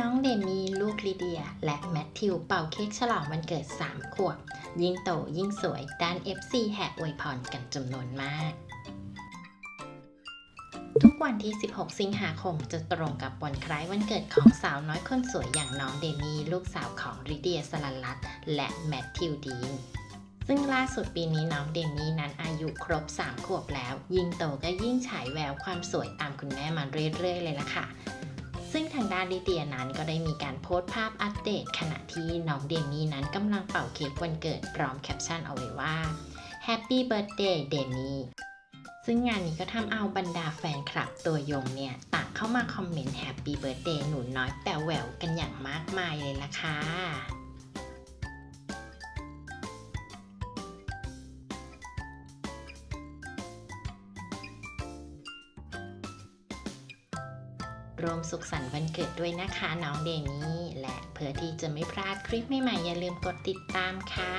น้องเดมี่ลูกลิเดีย และแมทธิวเป่าเค้กฉลองวันเกิด 3 ขวบ ยิ่งโตยิ่งสวยด้าน FC แห่อวยพรกันจำนวนมาก ทุกวันที่ 16 สิงหาคมจะตรงกับวันคล้ายวันเกิดของสาวน้อยคนสวยอย่างน้องเดมี่ลูกสาวของริเดียสลันลัตและแมทธิวดีนซึ่งล่าสุดปีนี้น้องเดมี่นั้นอายุครบ 3 ขวบแล้ว ยิ่งโตก็ยิ่งฉายแววความสวยตามคุณแม่มาเรื่อยๆ เลยล่ะค่ะ ซึ่งทางด้านลิเดียนั้นก็ได้มีการโพสต์ภาพอัปเดต ขณะที่น้องเดมี่นั้นกำลังเป่าเค้กวันเกิดพร้อมแคปชั่นเอาไว้ว่า Happy Birthday เดมี่ซึ่งงานนี้ก็ทำเอาบรรดาแฟนคลับตัวยงเนี่ย ต่างเข้ามาคอมเมนต์ Happy Birthday หนูน้อยแป๋วแหววกันอย่างมากมายเลยล่ะค่ะ รวมสุขสันต์วันเกิดด้วยนะคะ น้องเดมี่และเพื่อที่จะไม่พลาดคลิปใหม่ๆอย่าลืมกดติดตามค่ะ